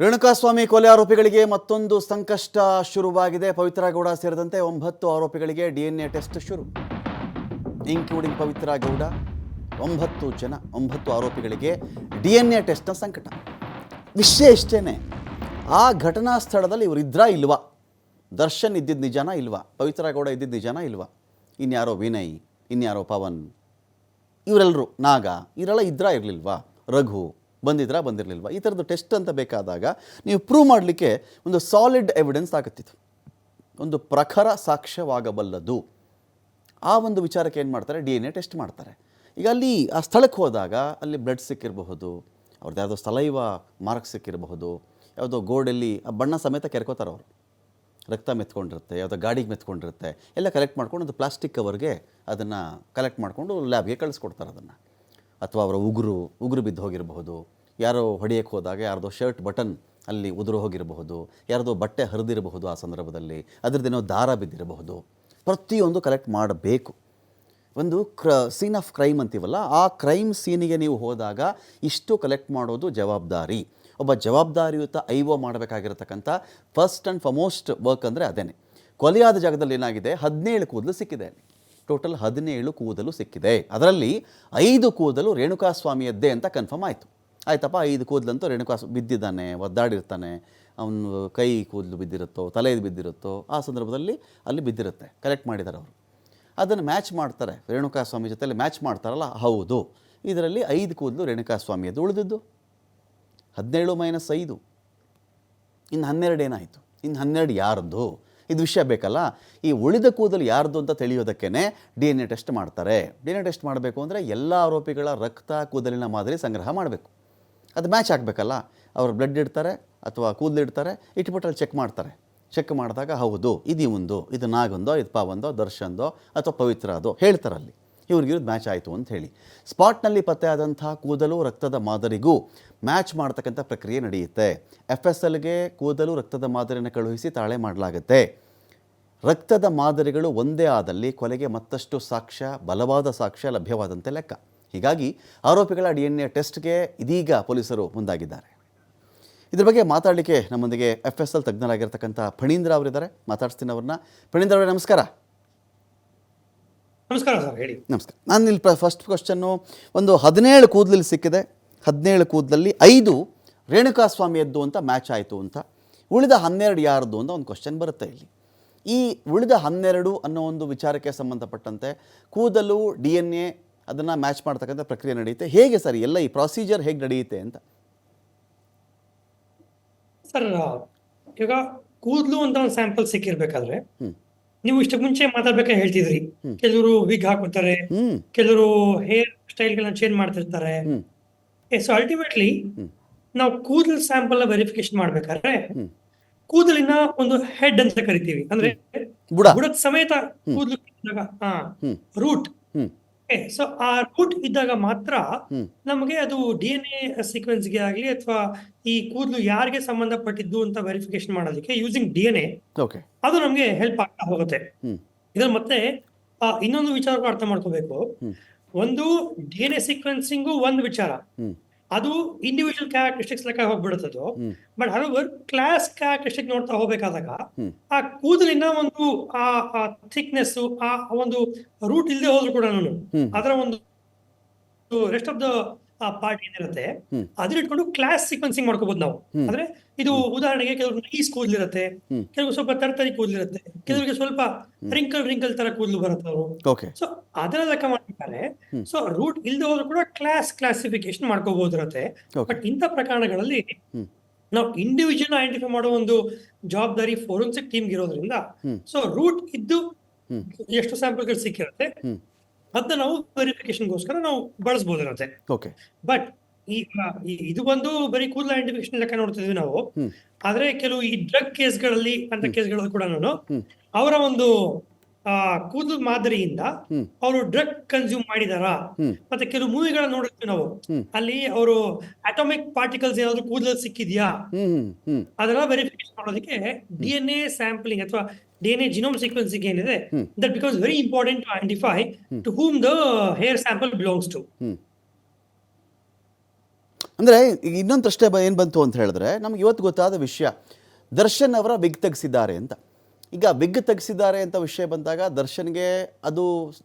ರೇಣುಕಾಸ್ವಾಮಿ ಕೊಲೆ ಆರೋಪಿಗಳಿಗೆ ಮತ್ತೊಂದು ಸಂಕಷ್ಟ ಶುರುವಾಗಿದೆ. ಪವಿತ್ರ ಗೌಡ ಸೇರಿದಂತೆ ಒಂಬತ್ತು ಆರೋಪಿಗಳಿಗೆ ಡಿಎನ್ಎ ಟೆಸ್ಟ್ ಶುರು. ಇನ್ಕ್ಲೂಡಿಂಗ್ ಪವಿತ್ರ ಗೌಡ ಒಂಬತ್ತು ಜನ, ಒಂಬತ್ತು ಆರೋಪಿಗಳಿಗೆ ಡಿಎನ್ಎ ಟೆಸ್ಟ್ನ ಸಂಕಟ. ವಿಷಯ ಇಷ್ಟೇ ಆ ಘಟನಾ ಸ್ಥಳದಲ್ಲಿ ಇವರು ಇದ್ರಾ ಇಲ್ವಾ? ದರ್ಶನ್ ಇದ್ದಿದ್ದು ನಿಜಾನ ಇಲ್ವಾ? ಪವಿತ್ರ ಗೌಡ ಇದ್ದಿದ್ದು ನಿಜಾನ ಇಲ್ವಾ? ಇನ್ಯಾರೋ ವಿನಯ್, ಇನ್ಯಾರೋ ಪವನ್ ಇವರೆಲ್ಲರೂ ನಾಗ ಇವರೆಲ್ಲ ಇದ್ರಾ ಇರಲಿಲ್ವಾ? ರಘು ಬಂದಿದ್ರಾ ಬಂದಿರಲಿಲ್ವಾ? ಈ ಥರದ್ದು ಟೆಸ್ಟ್ ಅಂತ ಬೇಕಾದಾಗ ನೀವು ಪ್ರೂವ್ ಮಾಡಲಿಕ್ಕೆ ಒಂದು ಸಾಲಿಡ್ ಎವಿಡೆನ್ಸ್ ಆಗುತ್ತಿತ್ತು ಒಂದು ಪ್ರಖರ ಸಾಕ್ಷ್ಯವಾಗಬಲ್ಲದು. ಆ ಒಂದು ವಿಚಾರಕ್ಕೆ ಏನು ಮಾಡ್ತಾರೆ? ಡಿ ಎನ್ ಎ ಟೆಸ್ಟ್ ಮಾಡ್ತಾರೆ. ಈಗ ಅಲ್ಲಿ ಆ ಸ್ಥಳಕ್ಕೆ ಹೋದಾಗ ಅಲ್ಲಿ ಬ್ಲಡ್ ಸಿಕ್ಕಿರಬಹುದು, ಅವ್ರದ್ದು ಯಾವುದೋ ಸ್ಥಳೈವ ಮಾರ್ಕ್ ಸಿಕ್ಕಿರಬಹುದು, ಯಾವುದೋ ಗೋಡಲ್ಲಿ ಆ ಬಣ್ಣ ಸಮೇತ ಕೆರ್ಕೋತಾರೆ ಅವರು. ರಕ್ತ ಮೆತ್ಕೊಂಡಿರುತ್ತೆ, ಯಾವುದೋ ಗಾಡಿಗೆ ಮೆತ್ಕೊಂಡಿರುತ್ತೆ, ಎಲ್ಲ ಕಲೆಕ್ಟ್ ಮಾಡ್ಕೊಂಡು ಒಂದು ಪ್ಲಾಸ್ಟಿಕ್ ಕವರ್ಗೆ ಅದನ್ನು ಕಲೆಕ್ಟ್ ಮಾಡಿಕೊಂಡು ಲ್ಯಾಬ್ಗೆ ಕಳಿಸ್ಕೊಡ್ತಾರೆ ಅದನ್ನು. ಅಥವಾ ಅವರ ಉಗುರು ಉಗುರು ಬಿದ್ದು ಹೋಗಿರಬಹುದು. ಯಾರೋ ಹೊಡೆಯಕ್ಕೆ ಹೋದಾಗ ಯಾರ್ದೋ ಶರ್ಟ್ ಬಟನ್ ಅಲ್ಲಿ ಉದುರು ಹೋಗಿರಬಹುದು, ಯಾರ್ದೋ ಬಟ್ಟೆ ಹರಿದಿರಬಹುದು ಆ ಸಂದರ್ಭದಲ್ಲಿ ಅದರದ್ದೇನೋ ದಾರ ಬಿದ್ದಿರಬಹುದು. ಪ್ರತಿಯೊಂದು ಕಲೆಕ್ಟ್ ಮಾಡಬೇಕು. ಒಂದು ಕ್ರ ಸೀನ್ ಆಫ್ ಕ್ರೈಮ್ ಅಂತೀವಲ್ಲ, ಆ ಕ್ರೈಮ್ ಸೀನಿಗೆ ನೀವು ಹೋದಾಗ ಇಷ್ಟು ಕಲೆಕ್ಟ್ ಮಾಡೋದು ಜವಾಬ್ದಾರಿ. ಒಬ್ಬ ಜವಾಬ್ದಾರಿಯುತ ಐ ಒ ಮಾಡಬೇಕಾಗಿರತಕ್ಕಂಥ ಫಸ್ಟ್ ಆ್ಯಂಡ್ ಫಮೋಸ್ಟ್ ವರ್ಕ್ ಅಂದರೆ ಅದೇ ಕೊಲೆಯಾದ ಜಾಗದಲ್ಲಿ ಏನಾಗಿದೆ? ಹದಿನೇಳು ಕೂದಲು ಸಿಕ್ಕಿದೆ ಟೋಟಲ್ ಹದಿನೇಳು ಕೂದಲು ಸಿಕ್ಕಿದೆ. ಅದರಲ್ಲಿ ಐದು ಕೂದಲು ರೇಣುಕಾಸ್ವಾಮಿಯದ್ದೇ ಅಂತ ಕನ್ಫರ್ಮ್ ಆಯಿತು. ಆಯ್ತಪ್ಪ, ಐದು ಕೂದಲಂತೂ ರೇಣುಕಾ ಬಿದ್ದಿದ್ದಾನೆ, ಒದ್ದಾಡಿರ್ತಾನೆ. ಅವನು ಕೈ ಕೂದಲು ಬಿದ್ದಿರುತ್ತೋ, ತಲೆದು ಬಿದ್ದಿರುತ್ತೋ, ಆ ಸಂದರ್ಭದಲ್ಲಿ ಅಲ್ಲಿ ಬಿದ್ದಿರುತ್ತೆ ಕಲೆಕ್ಟ್ ಮಾಡಿದ್ದಾರೆ ಅವರು. ಅದನ್ನು ಮ್ಯಾಚ್ ಮಾಡ್ತಾರೆ. ರೇಣುಕಾಸ್ವಾಮಿ ಜೊತೆಲಿ ಮ್ಯಾಚ್ ಮಾಡ್ತಾರಲ್ಲ, ಹೌದು. ಇದರಲ್ಲಿ ಐದು ಕೂದಲು ರೇಣುಕಾಸ್ವಾಮಿಯದ್ದು ಉಳಿದಿದ್ದು. ಹದಿನೇಳು ಮೈನಸ್ ಐದು. ಇನ್ನು ಹನ್ನೆರಡು ಏನಾಯಿತು? ಇನ್ನು ಹನ್ನೆರಡು ಯಾರದ್ದು? ಇದು ವಿಷಯ ಬೇಕಲ್ಲ. ಈ ಉಳಿದ ಕೂದಲು ಯಾರ್ದು ಅಂತ ತಿಳಿಯೋದಕ್ಕೇ ಡಿ ಎನ್ ಎ ಟೆಸ್ಟ್ ಮಾಡ್ತಾರೆ. ಡಿ ಎನ್ ಎ ಟೆಸ್ಟ್ ಮಾಡಬೇಕು ಅಂದರೆ ಎಲ್ಲ ಆರೋಪಿಗಳ ರಕ್ತ, ಕೂದಲಿನ ಮಾದರಿ ಸಂಗ್ರಹ ಮಾಡಬೇಕು. ಅದು ಮ್ಯಾಚ್ ಆಗಬೇಕಲ್ಲ? ಅವ್ರು ಬ್ಲಡ್ ಇಡ್ತಾರೆ ಅಥವಾ ಕೂದಲು ಇಡ್ತಾರೆ ಇಟ್ಬಿಟ್ಟು ಅಲ್ಲಿ ಚೆಕ್ ಮಾಡ್ತಾರೆ. ಚೆಕ್ ಮಾಡಿದಾಗ ಹೌದು, ಇದು ಒಂದು ಇದು ನಾಗೊಂದೋ, ಇದು ಪಾವಂದೋ, ದರ್ಶನ್ದೋ ಅಥವಾ ಪವಿತ್ರ ಅದೋ ಹೇಳ್ತಾರಲ್ಲಿ ಇವ್ರಿಗಿರೋದು ಮ್ಯಾಚ್ ಆಯಿತು ಅಂತ ಹೇಳಿ. ಸ್ಪಾಟ್ನಲ್ಲಿ ಪತ್ತೆಯಾದಂಥ ಕೂದಲು ರಕ್ತದ ಮಾದರಿಗೂ ಮ್ಯಾಚ್ ಮಾಡ್ತಕ್ಕಂಥ ಪ್ರಕ್ರಿಯೆ ನಡೆಯುತ್ತೆ. ಎಫ್ ಎಸ್ ಎಲ್ಗೆ ಕೂದಲು ರಕ್ತದ ಮಾದರಿಯನ್ನು ಕಳುಹಿಸಿ ತಾಳೆ ಮಾಡಲಾಗುತ್ತೆ. ರಕ್ತದ ಮಾದರಿಗಳು ಒಂದೇ ಆದಲ್ಲಿ ಕೊಲೆಗೆ ಮತ್ತಷ್ಟು ಸಾಕ್ಷ್ಯ, ಬಲವಾದ ಸಾಕ್ಷ್ಯ ಲಭ್ಯವಾದಂತೆ ಲೆಕ್ಕ. ಹೀಗಾಗಿ ಆರೋಪಿಗಳ ಡಿ ಎನ್ ಎ ಟೆಸ್ಟ್ಗೆ ಇದೀಗ ಪೊಲೀಸರು ಮುಂದಾಗಿದ್ದಾರೆ. ಇದ್ರ ಬಗ್ಗೆ ಮಾತಾಡಲಿಕ್ಕೆ ನಮ್ಮೊಂದಿಗೆ ಎಫ್ ಎಸ್ ಎಲ್ ತಜ್ಞರಾಗಿರ್ತಕ್ಕಂಥ ಫಣೀಂದ್ರ ಅವರಿದ್ದಾರೆ. ಮಾತಾಡ್ಸ್ತೀನಿ ಅವ್ರನ್ನ. ಫಣೀಂದ್ರ ಅವರೇ ನಮಸ್ಕಾರ. ನಮಸ್ಕಾರ ಸರ್ ಹೇಳಿ. ನಮಸ್ಕಾರ ನಾನು ಇಲ್ಲಿ ಫಸ್ಟ್ ಕ್ವಶನ್ನು ಒಂದು ಹದಿನೇಳು ಕೂದಲಲ್ಲಿ ಸಿಕ್ಕಿದೆ. ಹದಿನೇಳು ಕೂದಲಲ್ಲಿ ಐದು ರೇಣುಕಾಸ್ವಾಮಿಯದ್ದು ಅಂತ ಮ್ಯಾಚ್ ಆಯಿತು ಅಂತ. ಉಳಿದ ಹನ್ನೆರಡು ಯಾರದ್ದು ಅಂತ ಒಂದು ಕ್ವಶನ್ ಬರುತ್ತೆ ಇಲ್ಲಿ. ಈ ಉಳಿದ ಹನ್ನೆರಡು ಅನ್ನೋ ಒಂದು ವಿಚಾರಕ್ಕೆ ಸಂಬಂಧಪಟ್ಟಂತೆ ಕೂದಲು ಡಿ ಎನ್ ಎ ಅದನ್ನು ಮ್ಯಾಚ್ ಮಾಡ್ತಕ್ಕಂಥ ಪ್ರಕ್ರಿಯೆ ನಡೆಯುತ್ತೆ. ಹೇಗೆ ಸರ್ ಎಲ್ಲ ಈ ಪ್ರೊಸೀಜರ್ ಹೇಗೆ ನಡೆಯುತ್ತೆ ಅಂತ? ಸರ್ ಈಗ ಕೂದಲು ಅಂತ ಒಂದು ಸ್ಯಾಂಪಲ್ ಸಿಕ್ಕಿರ್ಬೇಕಾದ್ರೆ. ನೀವು ಇಷ್ಟಕ್ಕೆ ಮುಂಚೆ ಮಾತಾಡ್ಬೇಕಾದ್ರೆ ಹೇಳ್ತಿದ್ರಿ. ಕೆಲವರು ವಿಗ್ ಹಾಕೋತಾರೆ ಕೆಲವರು ಹೇರ್ ಸ್ಟೈಲ್ಗಳನ್ನ ಚೇಂಜ್ ಮಾಡ್ತಿರ್ತಾರೆ. So ultimately. ನಾವು ಕೂದಲ್ ಸ್ಯಾಂಪಲ್ ವೆರಿಫಿಕೇಶನ್ ಮಾಡ್ಬೇಕಾದ್ರೆ ಕೂದಲಿನ ಒಂದು ಹೆಡ್ ಅಂತ ಕರಿತೀವಿ. ಅಂದ್ರೆ ಬುಡ. ಬುಡದ ಸಮೇತ ಕೂದಲು ಹಾ ರೂಟ್ ಸೊ ಆ ರೂಟ್ ಇದ್ದಾಗ ಮಾತ್ರ. ನಮಗೆ ಅದು ಡಿ ಎನ್ ಎ ಸೀಕ್ವೆನ್ಸ್ಗೆ ಆಗಲಿ ಅಥವಾ ಈ ಕೂದಲು ಯಾರಿಗೆ ಸಂಬಂಧಪಟ್ಟಿದ್ದು ಅಂತ ವೆರಿಫಿಕೇಶನ್ ಮಾಡೋದಕ್ಕೆ ಯೂಸಿಂಗ್ ಡಿ ಎನ್ ಎ ಅದು ನಮಗೆ ಹೆಲ್ಪ್ ಆಗ್ತಾ ಹೋಗುತ್ತೆ. ಇದ್ರ ಮತ್ತೆ ಆ, ಇನ್ನೊಂದು ವಿಚಾರ ಅರ್ಥ ಮಾಡ್ಕೋಬೇಕು. ಒಂದು ಡಿ ಎನ್ ಎ ಸೀಕ್ವೆನ್ಸಿಂಗು ಒಂದು ವಿಚಾರ. ಅದು ಇಂಡಿವಿಜುವಲ್ ಕ್ಯಾರೆಕ್ಟರಿಸ್ಟಿಕ್ಸ್ ಲೆಕ್ಕ ಹೋಗ್ಬಿಡುತ್ತದು. ಬಟ್ ಹಲವರು ಕ್ಲಾಸ್ ಕ್ಯಾರೆಕ್ಟರಿಸ್ಟಿಕ್ ನೋಡ್ತಾ ಹೋಗ್ಬೇಕಾದಾಗ ಆ ಕೂದಲಿನ ಒಂದು ಆ ಥಿಕ್ನೆಸ್ ಆ ಒಂದು ರೂಟ್ ಇಲ್ಲದೆ ಹೋದ್ರು ಕೂಡ ನಾನು. ಅದರ ಒಂದು ರೆಸ್ಟ್ ಆಫ್ ದ ಪಾರ್ಟ್ ಏನಿರುತ್ತೆ. ಅದನ್ನ ಇಟ್ಕೊಂಡು ಕ್ಲಾಸ್ ಸೀಕ್ವೆನ್ಸಿಂಗ್ ಮಾಡ್ಕೋಬಹುದು ನಾವು ಅಂದ್ರೆ ಇದು ಉದಾಹರಣೆಗೆ ಕೆಲವರು ನೈಸ್ ಕೂದಲಿರುತ್ತೆ ಕೆಲವರು ಕೆಲವು ಸ್ವಲ್ಪ ತರತರಿ ಕೂದಲಿರುತ್ತೆ ಕೆಲವರಿಗೆ ಸ್ವಲ್ಪ ರಿಂಕಲ್ ರಿಂಕಲ್ ತರ ಕೂದಲು ಬರುತ್ತೆ ಅವರು ಸೊ ಅದರ ಲೆಕ್ಕ ಮಾಡ್ಬೇಕಾದ್ರೆ. ಸೊ ರೂಟ್ ಇಲ್ಲದೆ ಹೋದ್ರು ಕೂಡ ಕ್ಲಾಸ್ ಕ್ಲಾಸಿಫಿಕೇಶನ್ ಮಾಡ್ಕೋಬಹುದಿರುತ್ತೆ ಬಟ್ ಇಂಥ ಪ್ರಕರಣಗಳಲ್ಲಿ. ನಾವು ಇಂಡಿವಿಜುವಲ್ ಐಡೆಂಟಿಫೈ ಮಾಡೋ ಒಂದು ಜವಾಬ್ದಾರಿ ಫೋರೆನ್ಸಿಕ್ ಟೀಮ್ ಇರೋದ್ರಿಂದ. ಸೊ ರೂಟ್ ಇದ್ದು. ಎಷ್ಟು ಸ್ಯಾಂಪಲ್ಗಳು ಸಿಕ್ಕಿರುತ್ತೆ. ಅದನ್ನ ನಾವು ವೆರಿಫಿಕೇಶನ್ಗೋಸ್ಕರ ನಾವು ಬಳಸಬಹುದಿರುತ್ತೆ ಓಕೆ ಬಟ್ ಈ ಇದು ಬಂದು ಬರೀ ಕೂದಲ ಐಡೆಂಟಿಫಿಕೇಶನ್ ಲೆಕ್ಕ ನೋಡ್ತಿದ್ವಿ ನಾವು. ಆದ್ರೆ ಕೆಲವು ಈ ಡ್ರಗ್ ಕೇಸ್ಗಳಲ್ಲಿ ಅಂತ ಕೇಸ್ಗಳಲ್ಲಿ ಕೂಡ ನಾನು ಅವರ ಒಂದು ಆ ಕೂದಲು ಮಾದರಿಯಿಂದ. ಅವರು ಡ್ರಗ್ ಕನ್ಸ್ಯೂಮ್ ಮಾಡಿದಾರಾ? ಮತ್ತೆ ಕೆಲವು ಮೂವಿಗಳನ್ನ ನೋಡಿರ್ತೀವಿ ನಾವು. ಅಲ್ಲಿ ಅವರು ಅಟಾಮಿಕ್ ಪಾರ್ಟಿಕಲ್ಸ್ ಏನಾದ್ರು ಕೂದಲಲ್ಲಿ ಸಿಕ್ಕಿದ್ಯಾ? ಅದನ್ನ ವೆರಿಫಿಕೇಶನ್ ಮಾಡೋದಕ್ಕೆ ಡಿ ಎನ್ ಎ ಸ್ಯಾಂಪಲಿಂಗ್ ಅಥವಾ D N A genome sequencing ಏನಿದೆ. That because very important to identify to whom. The hair sample belongs to ಅಂದರೆ ಇನ್ನೊಂದು ಪ್ರಶ್ನೆ ಏನು ಬಂತು ಅಂತ ಹೇಳಿದ್ರೆ ನಮ್ಗೆ ಇವತ್ತು ಗೊತ್ತಾದ ವಿಷಯ ದರ್ಶನ್ ಅವರ ವಿಗ್ ತೆಗೆಸಿದ್ದಾರೆ ಅಂತ. ಈಗ ವಿಗ್ ತೆಗೆಸಿದ್ದಾರೆ ಅಂತ ವಿಷಯ ಬಂದಾಗ ದರ್ಶನ್ಗೆ ಅದು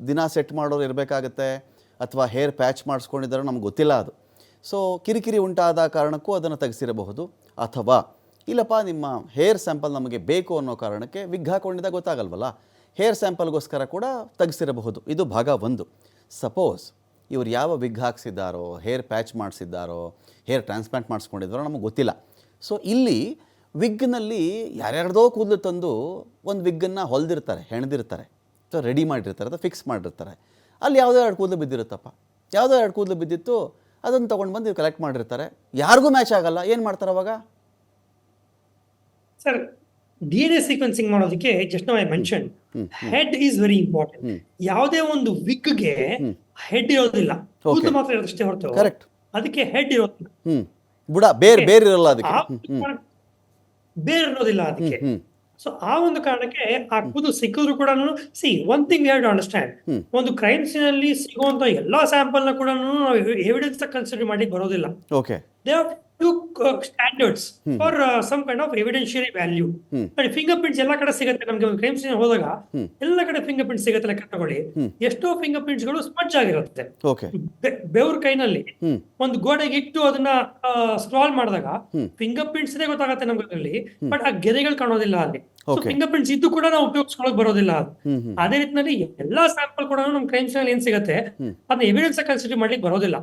ದಿನ ಸೆಟ್ ಮಾಡೋರು ಇರಬೇಕಾಗತ್ತೆ ಅಥವಾ ಹೇರ್ ಪ್ಯಾಚ್ ಮಾಡಿಸ್ಕೊಂಡಿದ್ದಾರೆ ನಮ್ಗೆ ಗೊತ್ತಿಲ್ಲ ಅದು. ಸೊ ಕಿರಿಕಿರಿ ಉಂಟಾದ ಕಾರಣಕ್ಕೂ ಅದನ್ನು ತೆಗೆಸಿರಬಹುದು ಅಥವಾ ಇಲ್ಲಪ್ಪ, ನಿಮ್ಮ ಹೇರ್ ಸ್ಯಾಂಪಲ್ ನಮಗೆ ಬೇಕು ಅನ್ನೋ ಕಾರಣಕ್ಕೆ ವಿಗ್ ಹಾಕೊಂಡಿದ್ದಾಗ ಗೊತ್ತಾಗಲ್ವಲ್ಲ? ಹೇರ್ ಸ್ಯಾಂಪಲ್ಗೋಸ್ಕರ ಕೂಡ ತೆಗೆಸಿರಬಹುದು. ಇದು ಭಾಗ ಒಂದು. ಸಪೋಸ್ ಇವರು ಯಾವ ವಿಗ್ ಹಾಕ್ಸಿದ್ದಾರೋ ಹೇರ್ ಪ್ಯಾಚ್ ಮಾಡಿಸಿದ್ದಾರೋ ಹೇರ್ ಟ್ರಾನ್ಸ್ಪ್ಲಾಂಟ್ ಮಾಡಿಸ್ಕೊಂಡಿದ್ದಾರೋ ನಮಗೆ ಗೊತ್ತಿಲ್ಲ. ಸೊ ಇಲ್ಲಿ ವಿಗ್ನಲ್ಲಿ ಯಾರ್ಯಾರ್ದೋ ಕೂದಲು ತಂದು ಒಂದು ವಿಗ್ಗನ್ನು ಹೊಲ್ದಿರ್ತಾರೆ, ಹೆಣ್ದಿರ್ತಾರೆ ಸೊ ರೆಡಿ ಮಾಡಿರ್ತಾರೆ, ಅಥವಾ ಫಿಕ್ಸ್ ಮಾಡಿರ್ತಾರೆ. ಅಲ್ಲಿ ಯಾವುದೋ ಎರಡು ಕೂದಲು ಬಿದ್ದಿರುತ್ತಪ್ಪ. ಯಾವುದೋ ಎರಡು ಕೂದಲು ಬಿದ್ದಿತ್ತು, ಅದನ್ನು ತೊಗೊಂಡು ಬಂದು ಕಲೆಕ್ಟ್ ಮಾಡಿರ್ತಾರೆ. ಯಾರಿಗೂ ಮ್ಯಾಚ್ ಆಗಲ್ಲ. ಏನು ಮಾಡ್ತಾರೆ ಅವಾಗ? Sir D N A sequencing ಮಾಡೋದಕ್ಕೆ just I mention head is very important. ಯಾವುದೇ ಒಂದು ವಿಕ್ಗೆ ಹೆಡ್ ಇರೋದಿಲ್ಲ. ಕೂದಲು ಮಾತ್ರ ಇರೋದಷ್ಟೇ ಹೊರತು ಕರೆಕ್ಟ್ ಅದಕ್ಕೆ ಹೆಡ್ ಇರೋದಿಲ್ಲ. ಬುಡ ಬೇರೆ ಬೇರೆ ಇರಲ್ಲ ಅದಕ್ಕೆ. ಬೇರೆ ಇರೋದಿಲ್ಲ ಅದಕ್ಕೆ. ಸೊ ಆ ಒಂದು ಕಾರಣಕ್ಕೆ ಆ ಕೂದಲು ಸಿಕ್ಕಿದ್ರು ಕೂಡ see one thing have to understand. ಒಂದು ಕ್ರೈಮ್ ಸೀನ್ ಅಲ್ಲಿ ಸಿಗುವಂತ ಎಲ್ಲಾ ಸ್ಯಾಂಪಲ್ನ ಕೂಡ ನಾವು ಎವಿಡೆನ್ಸ್ ಕನ್ಸಿಡರ್ ಮಾಡಿ ಬರೋದಿಲ್ಲ. Okay they two standards for some kind of evidentiary value ನೋಡಿ ಫಿಂಗರ್ ಪ್ರಿಂಟ್ಸ್ ಎಲ್ಲ ಕಡೆ ಸಿಗುತ್ತೆ ನಮಗೆ. ಒಂದು ಕ್ರೈಮ್ ಸೀನ್ ಹೋದಾಗ. ಎಲ್ಲ ಕಡೆ ಫಿಂಗರ್ ಪ್ರಿಂಟ್ ಸಿಗುತ್ತೆ ಲೆಕ್ಕ ತಗೊಳ್ಳಿ. ಎಷ್ಟೋ ಫಿಂಗರ್ ಪ್ರಿಂಟ್ಸ್ಗಳು ಸ್ಮಜ್ ಆಗಿರುತ್ತೆ. ಬೆವ್ರ ಕೈನಲ್ಲಿ ಒಂದು ಗೋಡೆಗೆ ಇಟ್ಟು ಅದನ್ನ ಸ್ಕ್ರಾಲ್ ಮಾಡಿದಾಗ. ಫಿಂಗರ್ ಪ್ರಿಂಟ್ಸ್ ಗೊತ್ತಾಗುತ್ತೆ ನಮ್ಗೆ ಅದರಲ್ಲಿ. ಬಟ್ ಆ ಗೆರೆಗಳು ಕಾಣೋದಿಲ್ಲ ಅಲ್ಲಿ. ಫಿಂಗರ್ ಪ್ರಿಂಟ್ಸ್ ಇದ್ದು ಕೂಡ ನಾವು ಉಪಯೋಗಿಸ್ಕೊಳಕ್ ಬರೋದಿಲ್ಲ. ಅದು. ರೀತಿಯಲ್ಲಿ ಎಲ್ಲಾ ಸ್ಯಾಂಪಲ್ ಕೂಡ ನಮ್ ಕ್ರೈಮ್ನಲ್ಲಿ ಏನ್ ಸಿಗುತ್ತೆ. ಅದನ್ನ ಎವಿಡೆನ್ಸ್ ಕನ್ಸಿಡರ್ ಮಾಡ್ಲಿಕ್ಕೆ ಬರೋದಿಲ್ಲ.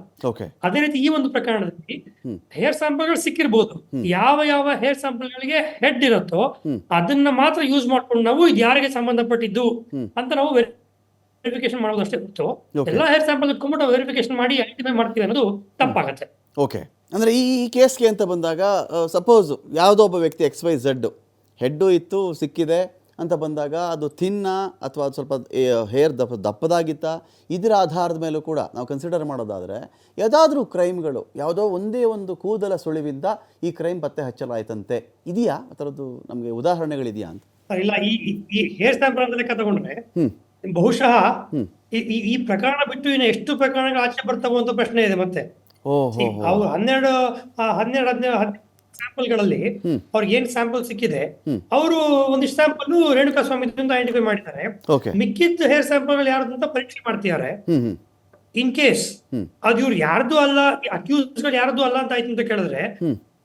ಅದೇ ರೀತಿ ಈ ಒಂದು ಪ್ರಕರಣದಲ್ಲಿ. ಹೇರ್ ಸ್ಯಾಂಪಲ್ಗಳು ಸಿಕ್ಕಿರ್ಬೋದು. ಯಾವ ಯಾವ ಹೇರ್ ಸ್ಯಾಂಪಲ್ ಗಳಿಗೆ ಹೆಡ್ ಇರುತ್ತೋ ಅದನ್ನ ಮಾತ್ರ ಯೂಸ್ ಮಾಡ್ಕೊಂಡು ನಾವು ಇದು ಯಾರಿಗೆ ಸಂಬಂಧಪಟ್ಟಿದ್ದು. ಅಂತ ನಾವು ವೆರಿಫಿಕೇಶನ್ ಮಾಡೋದು ಅಷ್ಟೇ ಗೊತ್ತು. ಎಲ್ಲಾ ಹೇರ್ ಸ್ಯಾಂಪಲ್ ಇಟ್ಕೊಂಡ್ಬಿಟ್ಟು ವೆರಿಫಿಕೇಶನ್ ಮಾಡಿ ಐಡೆಂಟಿಫೈ ಮಾಡ್ತೀವಿ ಅನ್ನೋದು ತಪ್ಪಾಗತ್ತೆ. ಓಕೆ ಅಂದ್ರೆ ಈ ಕೇಸ್ಗೆ ಅಂತ ಬಂದಾಗ ಸಪೋಸ್ ಯಾವುದೋ ಒಬ್ಬ ವ್ಯಕ್ತಿ ಎಕ್ಸ್ ವೈ ಝಡ್ಡು ಹೆಡ್ಡು ಇತ್ತು ಸಿಕ್ಕಿದೆ ಅಂತ ಬಂದಾಗ ಅದು ತಿನ್ನ ಅಥವಾ ಅದು ಸ್ವಲ್ಪ ಹೇರ್ ದಪ್ಪ ದಪ್ಪದಾಗಿತ್ತ. ಇದರ ಆಧಾರದ ಮೇಲೂ ಕೂಡ ನಾವು ಕನ್ಸಿಡರ್ ಮಾಡೋದಾದರೆ ಯಾವುದಾದ್ರೂ ಕ್ರೈಮ್ಗಳು ಯಾವುದೋ ಒಂದೇ ಒಂದು ಕೂದಲ ಸುಳಿವಿಂದ ಈ ಕ್ರೈಮ್ ಪತ್ತೆ ಹಚ್ಚಲಾಯ್ತಂತೆ. ಇದೆಯಾ? ಆ ಥರದ್ದು ನಮಗೆ ಉದಾಹರಣೆಗಳಿದೆಯಾ ಅಂತ? ಇಲ್ಲ ಈ ಈ- ಹೇರ್ ಸ್ಯಾಂಪಲ್ ಲೆಕ್ಕ ತಗೊಂಡ್ರೆ ಬಹುಶಃ. ಈ- ಪ್ರಕರಣ ಬಿಟ್ಟು ಇನ್ನು ಎಷ್ಟು ಪ್ರಕರಣಗಳು ಆಚೆ ಬರ್ತಾವೋ ಅಂತ ಪ್ರಶ್ನೆ ಇದೆ ಮತ್ತೆ. ಹನ್ನೆರಡು ಹನ್ನೆರಡು ಹದಿನೇಳು ಸ್ಯಾಂಪಲ್ಗಳಲ್ಲಿ ಹ್ಮ್. ಅವ್ರಿಗೆ ಏನ್ ಸ್ಯಾಂಪಲ್ ಸಿಕ್ಕಿದೆ. ಅವರು ಒಂದಿಷ್ಟು ಸ್ಯಾಂಪಲ್ ರೇಣುಕಾ ಸ್ವಾಮಿ ಐಡೆಂಟಿಫೈ ಮಾಡಿದ್ದಾರೆ. ಮಿಕ್ಕಿದ್ದು ಮಿಕ್ಕಿದ ಹೇರ್ ಸ್ಯಾಂಪಲ್ ಯಾರ್ದು ಅಂತ ಪರೀಕ್ಷೆ ಮಾಡ್ತಿದ್ದಾರೆ. ಇನ್ ಕೇಸ್ ಅದು ಇವ್ರು ಯಾರ್ದು ಅಲ್ಲ ಅಕ್ಯೂಸ್ಗಳು ಯಾರ್ದು ಅಲ್ಲ ಅಂತ ಆಯ್ತು ಅಂತ ಕೇಳಿದ್ರೆ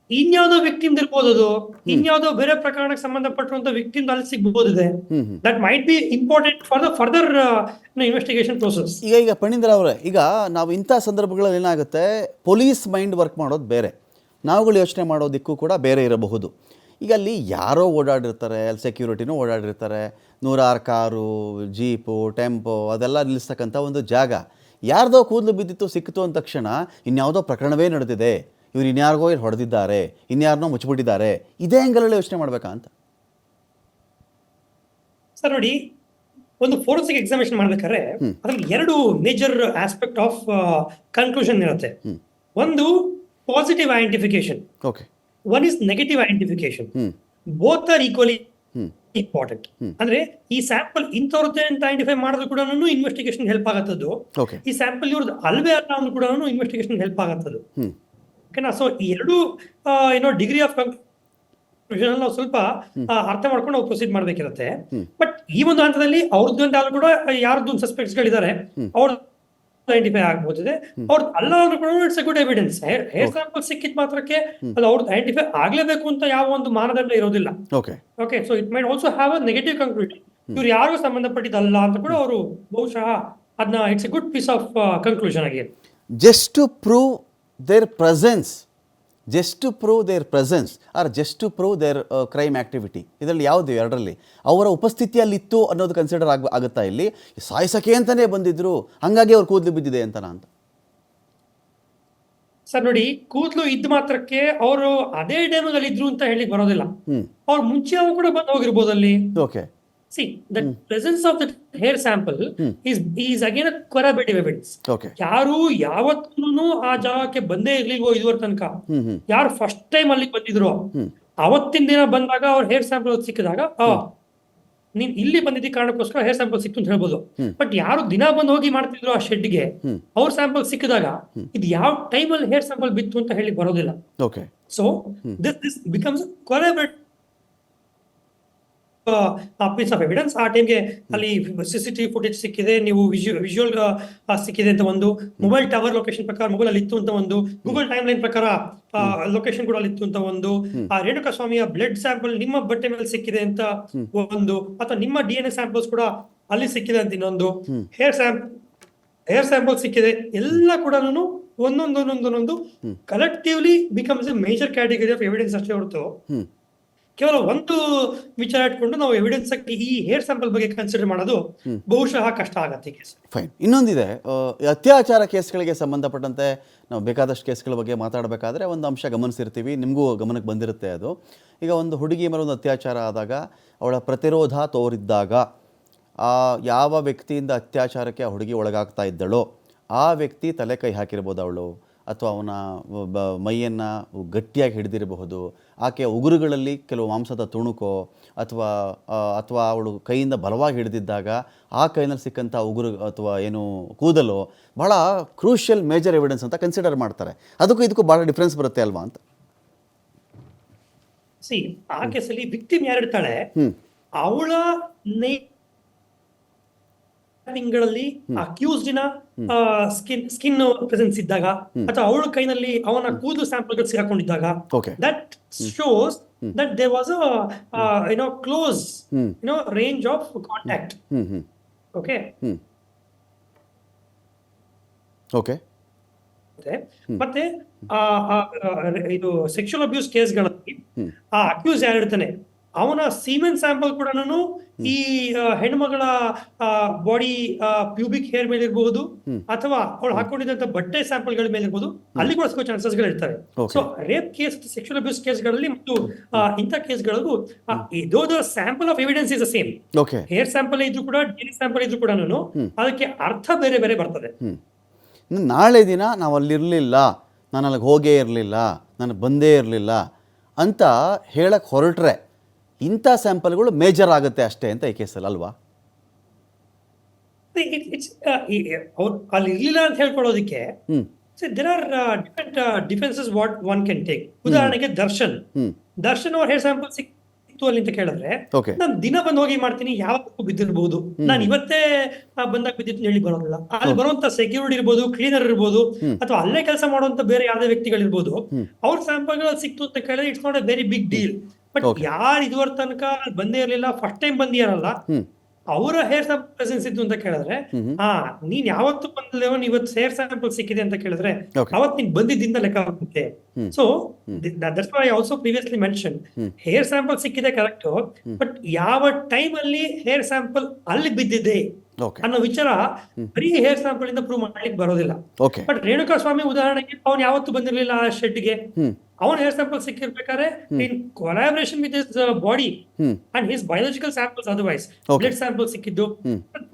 ಇನ್ಯಾವುದೋ ವಿಕ್ಟಿಮ್ ಇರ್ಬೋದು ಅದು. ಇನ್ಯಾವುದೋ ಬೇರೆ ಪ್ರಕರಣಕ್ಕೆ ಸಂಬಂಧಪಟ್ಟಿರುವಂತ ವಿಕ್ಟಿಮ್ ಅಲ್ಲಿ ಸಿಗ್ಬೋದಿದೆ. That might be important for the further investigation process ಈಗ ಈಗ ಪಣೀಂದ್ರ ಅವರೇ ಈಗ ನಾವು ಇಂಥ ಸಂದರ್ಭಗಳಲ್ಲಿ ಏನಾಗುತ್ತೆ? ಪೊಲೀಸ್ ಮೈಂಡ್ ವರ್ಕ್ ಮಾಡೋದು ಬೇರೆ. ನಾವುಗಳು ಯೋಚನೆ ಮಾಡೋದಕ್ಕೂ ಕೂಡ ಬೇರೆ ಇರಬಹುದು. ಈಗ ಅಲ್ಲಿ ಯಾರೋ ಓಡಾಡಿರ್ತಾರೆ ಅಲ್ಲಿ ಸೆಕ್ಯೂರಿಟಿನೂ ಓಡಾಡಿರ್ತಾರೆ. ನೂರಾರು ಕಾರು ಜೀಪು ಟೆಂಪೋ ಅದೆಲ್ಲ ನಿಲ್ಲಿಸ್ತಕ್ಕಂಥ ಒಂದು ಜಾಗ. ಯಾರ್ದೋ ಕೂದಲು ಬಿದ್ದಿತ್ತು ಸಿಕ್ಕಿತು ಅಂದ ತಕ್ಷಣ ಇನ್ಯಾವುದೋ ಪ್ರಕರಣವೇ ನಡೆದಿದೆ. ಇವ್ರು ಇನ್ಯಾರಿಗೋ ಇಲ್ಲಿ ಹೊಡೆದಿದ್ದಾರೆ ಇನ್ಯಾರನ್ನೋ ಮುಚ್ಚಿಬಿಟ್ಟಿದ್ದಾರೆ. ಇದೇ ಆ್ಯಂಗಲಲ್ಲಿ ಯೋಚನೆ ಮಾಡಬೇಕಾ ಅಂತ? ಸರ್ ನೋಡಿ ಒಂದು ಫೋರೆನ್ಸಿಕ್ ಎಕ್ಸಾಮಿನೇಷನ್ ಮಾಡ್ಬೇಕಾದ್ರೆ. ಅದ್ರಲ್ಲಿ ಎರಡು ಮೇಜರ್ ಆಸ್ಪೆಕ್ಟ್ ಆಫ್ ಕನ್ಕ್ಲೂಷನ್ ಇರುತ್ತೆ. ಒಂದು positive identification okay One is negative identification. Hmm. Both are equally hmm. Important hmm. ಅಂದ್ರೆ ಈ ಸ್ಯಾಂಪಲ್ ಇಂಥವ್ರದ್ದೇ ಅಂತ ಐಡೆಂಟಿಫೈ ಮಾಡಿದ್ರು ಕೂಡ ಇನ್ವೆಸ್ಟಿಗೇಷನ್ ಹೆಲ್ಪ್ ಆಗತ್ತದು ಈ ಸ್ಯಾಂಪಲ್ ಇವ್ರದ್ದು ಅಲ್ವೇ ಅಲ್ಲ ಅನ್ನೋದು ಕೂಡ ಇನ್ವೆಸ್ಟಿಗೇಷನ್ ಹೆಲ್ಪ್ ಆಗತ್ತದು ಹ್ಞೂ ಓಕೆನಾ ಸೊ ಈ ಎರಡು ಏನೋ ಡಿಗ್ರಿ ಆಫ್ ಕನ್ಫ್ಯೂಷನ್ ನಾವು ಸ್ವಲ್ಪ ಅರ್ಥ ಮಾಡ್ಕೊಂಡು ನಾವು ಪ್ರೊಸೀಡ್ ಮಾಡ್ಬೇಕಿರುತ್ತೆ. ಬಟ್ ಈ ಒಂದು ಹಂತದಲ್ಲಿ ಅವ್ರದ್ದು ಅಂತ ಕೂಡ ಯಾರ್ದು ಸಸ್ಪೆಕ್ಟ್ಸ್ ಗಳಿದ್ದಾರೆ. ಅವ್ರ ಐಡೆಂಟಿಫೈ ಆಗಬಹುದು ಅವ್ರದ್ದು ಅಲ್ಲ ಅಂದ್ರೂ ಕೂಡ it's a good evidence hair sample ಸಿಕ್ಕಿದ ಮಾತ್ರಕ್ಕೆ ಅದು ಅವ್ರದ್ದು ಐಡೆಂಟಿಫೈ ಆಗ್ಲೇಬೇಕು ಅಂತ ಯಾವ ಒಂದು ಮಾನದಂಡ ಇರೋದಿಲ್ಲ. Okay so it might also have a negative conclusion ಇವ್ರು ಯಾರಿಗೂ ಸಂಬಂಧಪಟ್ಟಿದ್ದಲ್ಲ ಅಂತ ಕೂಡ ಅವರು ಬಹುಶಃ ಅದನ್ನ it's a good piece of conclusion ಆಗಿ. Just to prove their presence just to prove their presence or just to prove their crime crime ಇದರಲ್ಲಿ ಯಾವುದು? ಎರಡರಲ್ಲಿ. ಅವರ ಉಪಸ್ಥಿತಿಯಲ್ಲಿತ್ತು ಅನ್ನೋದು ಕನ್ಸಿಡರ್ ಆಗ ಆಗುತ್ತಾ ಇಲ್ಲಿ? ಸಾಯಿಸಕ್ಕೆ ಅಂತಲೇ ಬಂದಿದ್ರು. ಹಾಗಾಗಿ ಅವ್ರು ಕೂದಲು ಬಿದ್ದಿದೆ ಅಂತನಾ ಅಂತ. ಸರ್ ನೋಡಿ ಕೂದಲು ಇದ್ದ ಮಾತ್ರಕ್ಕೆ ಅವರು ಅದೇ ಡೇಮಲ್ಲಿ ಇದ್ರು ಅಂತ ಹೇಳಿ ಬರೋದಿಲ್ಲ. ಅವ್ರು ಮುಂಚೆ ಅವ್ರು ಕೂಡ ಬಂದು ಹೋಗಿರ್ಬೋದು ಅಲ್ಲಿ okay see the presence of the hair sample. Is is corroborative evidence okay ಯಾರು ಯಾವತ್ತೂ ಆ ಜಾಗಕ್ಕೆ ಬಂದೇ ಇರ್ಲಿಲ್ವೋ ಇದುವರೆ ತನಕ? ಯಾರು ಫಸ್ಟ್ ಟೈಮ್ ಅಲ್ಲಿ ಬಂದಿದ್ರು. ಅವತ್ತಿನ ದಿನ ಬಂದಾಗ ಅವ್ರ ಹೇರ್ ಸ್ಯಾಂಪಲ್ ಸಿಕ್ಕಿದಾಗ ನೀನ್ ಇಲ್ಲಿ ಬಂದಿದ್ದ ಕಾರಣಕ್ಕೋಸ್ಕರ ಹೇರ್ ಸ್ಯಾಂಪಲ್ ಸಿಕ್ತು ಅಂತ ಹೇಳ್ಬೋದು. ಬಟ್ ಯಾರು ದಿನ ಬಂದು ಹೋಗಿ ಮಾಡ್ತಿದ್ರು ಆ ಶೆಡ್ಗೆ ಅವ್ರ ಸ್ಯಾಂಪಲ್ ಸಿಕ್ಕಿದಾಗ ಇದು ಯಾವ ಟೈಮಲ್ಲಿ ಹೇರ್ ಸ್ಯಾಂಪಲ್ ಬಿತ್ತು ಅಂತ ಹೇಳಿ ಬರೋದಿಲ್ಲ. Okay so this this becomes collaborate piece of evidence ಆ ಟೈಮ್ಗೆ ಅಲ್ಲಿ ಸಿಸಿಟಿವಿ ಫುಟೇಜ್ ಸಿಕ್ಕಿದೆ, ನೀವು ವಿಜುವಲ್ ಸಿಕ್ಕಿದೆ ಅಂತ ಒಂದು. ಮೊಬೈಲ್ ಟವರ್ ಲೊಕೇಶನ್ ಪ್ರಕಾರ ಮೊಬೈಲ್ ಅಲ್ಲಿ ಇತ್ತು ಅಂತ ಒಂದು. ಗೂಗಲ್ ಟೈಮ್ ಲೈನ್ ಪ್ರಕಾರ ಲೊಕೇಶನ್ ಕೂಡ ಅಲ್ಲಿ ಇತ್ತು ಅಂತ ಒಂದು. ಆ ರೇಣುಕಾ ಸ್ವಾಮಿಯ ಬ್ಲಡ್ ಸ್ಯಾಂಪಲ್ ನಿಮ್ಮ ಬಟ್ಟೆ ಮೇಲೆ ಸಿಕ್ಕಿದೆ ಅಂತ ಒಂದು. ಅಥವಾ ನಿಮ್ಮ ಡಿ ಎನ್ ಎ ಸ್ಯಾಂಪಲ್ಸ್ ಕೂಡ ಅಲ್ಲಿ ಸಿಕ್ಕಿದೆ ಅಂತ ಇನ್ನೊಂದು. ಹೇರ್ ಸ್ಯಾಂಪ್ ಹೇರ್ ಸ್ಯಾಂಪಲ್ ಸಿಕ್ಕಿದೆ. ಎಲ್ಲ ಕೂಡ ಒಂದೊಂದೊಂದೊಂದೊಂದು. ಒಂದೊಂದು ಒಂದೊಂದು collectively becomes a major category of evidence ಅಷ್ಟೇ ಹೊರತು. ಕೇವಲ ಒಂದು ವಿಚಾರ ಇಟ್ಕೊಂಡು ನಾವು ಎವಿಡೆನ್ಸ್ ಈ ಹೇರ್ ಸ್ಯಾಂಪಲ್ ಬಗ್ಗೆ ಕನ್ಸಿಡರ್ ಮಾಡೋದು ಬಹುಶಃ ಕಷ್ಟ ಆಗತ್ತೆ ಕೇಸ್ ಫೈನ್ ಇನ್ನೊಂದಿದೆ ಅತ್ಯಾಚಾರ ಕೇಸ್ಗಳಿಗೆ ಸಂಬಂಧಪಟ್ಟಂತೆ ನಾವು ಬೇಕಾದಷ್ಟು ಕೇಸ್ಗಳ ಬಗ್ಗೆ ಮಾತಾಡಬೇಕಾದ್ರೆ ಒಂದು ಅಂಶ ಗಮನಿಸಿರ್ತೀವಿ ನಿಮಗೂ ಗಮನಕ್ಕೆ ಬಂದಿರುತ್ತೆ ಅದು. ಈಗ ಒಂದು ಹುಡುಗಿ ಮೇಲೆ ಒಂದು ಅತ್ಯಾಚಾರ ಆದಾಗ ಅವಳ ಪ್ರತಿರೋಧ ತೋರಿದ್ದಾಗ ಆ ಯಾವ ವ್ಯಕ್ತಿಯಿಂದ ಅತ್ಯಾಚಾರಕ್ಕೆ ಆ ಹುಡುಗಿ ಒಳಗಾಗ್ತಾ ಇದ್ದಳೋ ಆ ವ್ಯಕ್ತಿ ತಲೆ ಕೈ ಹಾಕಿರ್ಬೋದು ಅವಳು. ಅಥವಾ ಅವನ ಬ ಮೈಯನ್ನು ಗಟ್ಟಿಯಾಗಿ ಹಿಡಿದಿರಬಹುದು. ಆಕೆಯ ಉಗುರುಗಳಲ್ಲಿ ಕೆಲವು ಮಾಂಸದ ತುಣುಕೋ ಅಥವಾ ಅಥವಾ ಅವಳು ಕೈಯಿಂದ ಬಲವಾಗಿ ಹಿಡಿದಿದ್ದಾಗ ಆ ಕೈನಲ್ಲಿ ಸಿಕ್ಕಂಥ ಉಗುರು ಅಥವಾ ಏನು ಕೂದಲು ಬಹಳ ಕ್ರೂಷಿಯಲ್ ಮೇಜರ್ ಎವಿಡೆನ್ಸ್ ಅಂತ ಕನ್ಸಿಡರ್ ಮಾಡ್ತಾರೆ. ಅದಕ್ಕೂ ಇದಕ್ಕೂ ಭಾಳ ಡಿಫ್ರೆನ್ಸ್ ಬರುತ್ತೆ ಅಲ್ವಾ ಅಂತ? ಸಿ ಆ ಕೇಸಲ್ಲಿ ವಿಕ್ಟಿಮ್ ಯಾರಿರ್ತಾಳೆ ಅವಳ ತಿಂಗಳಲ್ಲಿ ಅಕ್ಯೂಸ್ಡಿನ ಸ್ಕಿನ್ ಸ್ಕಿನ್ ಪ್ರೆಸೆನ್ಸ್ ಇದ್ದಾಗ ಅಥವಾ ಅವಳ ಕೈನಲ್ಲಿ ಅವನ ಕೂದಲು sample ಸಿಗಾಕೊಂಡಿದ್ದಾಗ that shows that they was you know close you know range of contact okay okay ಮತ್ತೆ ಇದು ಸೆಕ್ಷುವಲ್ ಅಬ್ಯೂಸ್ ಕೇಸ್ಗಳಲ್ಲಿ ಆ ಅಕ್ಯೂಸ್ ಯಾರಿರ್ತಾನೆ? ಅವನ ಸೀಮೆನ್ ಸ್ಯಾಂಪಲ್ ಕೂಡ ನಾನು ಈ ಹೆಣ್ಮಗಳ ಬಾಡಿ ಪ್ಯೂಬಿಕ್ ಹೇರ್ ಮೇಲೆ ಇರಬಹುದು ಅಥವಾ ಅವಳು ಹಾಕೊಂಡಿದ್ದಂತ ಬಟ್ಟೆ ಸ್ಯಾಂಪಲ್ಗಳ ಮೇಲೆ ಇರಬಹುದು ಅಲ್ಲಿ ಕೂಡ ಸಿಗೋ ಚಾನ್ಸಸ್ಗಳು ಇರ್ತವೆ. So rape case sexual abuse ಕೇಸ್ಗಳಲ್ಲಿ ಮತ್ತು ಇಂಥ ಕೇಸ್ಗಳಿಗೂ though the sample of evidence is same hair sample ಇದ್ರು ಕೂಡ ಡಿ ಸ್ಯಾಂಪಲ್ ಇದ್ರು ಕೂಡ ನಾನು ಅದಕ್ಕೆ ಅರ್ಥ ಬೇರೆ ಬೇರೆ ಬರ್ತದೆ. ನಾಳೆ ದಿನ ನಾವು ಅಲ್ಲಿರಲಿಲ್ಲ ನಾನು ಅಲ್ಲಿಗೆ ಹೋಗೇ ಇರಲಿಲ್ಲ ನಾನು ಬಂದೇ ಇರಲಿಲ್ಲ ಅಂತ ಹೇಳಕ್ಕೆ ಹೊರಟ್ರೆ ಇಂಥ ಸ್ಯಾಂಪಲ್ಗಳು ಮೇಜರ್ ಆಗುತ್ತೆ ಅಷ್ಟೇ ಅಂತ ಈ ಕೇಸಲ್ಲಿ ಅಲ್ವಾ? ಅವ್ರು ಅಲ್ಲಿ ಇರಲಿಲ್ಲ ಅಂತ ಹೇಳ್ಕೊಳ್ಳೋದಕ್ಕೆ there are different defences what one can take ಉದಾಹರಣೆಗೆ ದರ್ಶನ್. ದರ್ಶನ್ ಅವ್ರ ಹೇರ್ ಸ್ಯಾಂಪಲ್ ಸಿಕ್ತು ಅಲ್ಲಿ ಅಂತ ಕೇಳಿದ್ರೆ ನಾನು ದಿನ ಬಂದು ಹೋಗಿ ಮಾಡ್ತೀನಿ ಯಾವತ್ತೂ ಬಿದ್ದಿರ್ಬೋದು. ನಾನು ಇವತ್ತೇ ಬಂದಾಗ ಬಿದ್ದಿತ್ತು ಹೇಳಿ ಬರೋದಿಲ್ಲ. ಅಲ್ಲಿ ಬರುವಂತ ಸೆಕ್ಯೂರಿಟಿ ಇರ್ಬೋದು ಕ್ಲೀನರ್ ಇರ್ಬೋದು ಅಥವಾ ಅಲ್ಲೇ ಕೆಲಸ ಮಾಡುವಂತ ಬೇರೆ ಯಾವುದೇ ವ್ಯಕ್ತಿಗಳಿರ್ಬೋದು ಅವ್ರ ಸ್ಯಾಂಪಲ್ ಸಿಕ್ತು ಅಂತ ಕೇಳಿದ್ರೆ it's not a very big deal but ಯಾರು ಇದುವರ ತನಕ ಬಂದೇ ಇರಲಿಲ್ಲ ಫಸ್ಟ್ ಟೈಮ್ ಬಂದಿರಲ್ಲ ಅವರ ಹೇರ್ ಸ್ಯಾಂಪಲ್ ಪ್ರೆಸೆನ್ಸ್ ಇತ್ತು ಅಂತ ಕೇಳಿದ್ರೆ ಹಾ ನೀನ್ ಯಾವತ್ತು ಬಂದಿಲ್ಲ ಇವತ್ತು ಹೇರ್ ಸ್ಯಾಂಪಲ್ ಸಿಕ್ಕಿದೆ ಅಂತ ಕೇಳಿದ್ರೆ ಅವತ್ತು ಅವತ್ ನೀನ್ ಬಂದಿದ್ದಿಂದ ಲೆಕ್ಕ ಆಗುತ್ತೆ so that's why also previously mention hair sample ಸಿಕ್ಕಿದೆ ಕರೆಕ್ಟ್ ಬಟ್ ಯಾವ ಟೈಮ್ ಅಲ್ಲಿ ಹೇರ್ ಸ್ಯಾಂಪಲ್ ಅಲ್ಲಿ ಬಿದ್ದಿದೆ ಅನ್ನೋ ವಿಚಾರ ಬರೀ ಹೇರ್ ಸ್ಯಾಂಪಲ್ ಇಂದ ಪ್ರೂವ್ ಮಾಡ್ಲಿಕ್ಕೆ ಬರೋದಿಲ್ಲ. ಬಟ್ ರೇಣುಕಾ ಸ್ವಾಮಿ ಉದಾಹರಣೆಗೆ ಅವ್ನು ಯಾವತ್ತು ಬಂದಿರಲಿಲ್ಲ ಆ ಶೆಡ್ಗೆ ಅವನ hair sample ಸಿಕ್ಕಿರ್ಬೇಕಾದ್ರೆ in collaboration with his body. And his biological samples otherwise. Blood sample ಸಿಕ್ಕಿದ್ದು.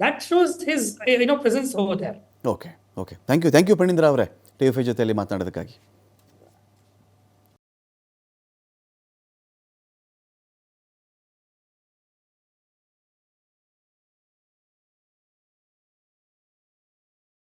That shows his you know presence over there okay okay thank you thank you Phanindra ಅವರೇ ಟಿ ವಿ ಫೈ ಜೊತೆಯಲ್ಲಿ ಮಾತನಾಡೋದಕ್ಕಾಗಿ.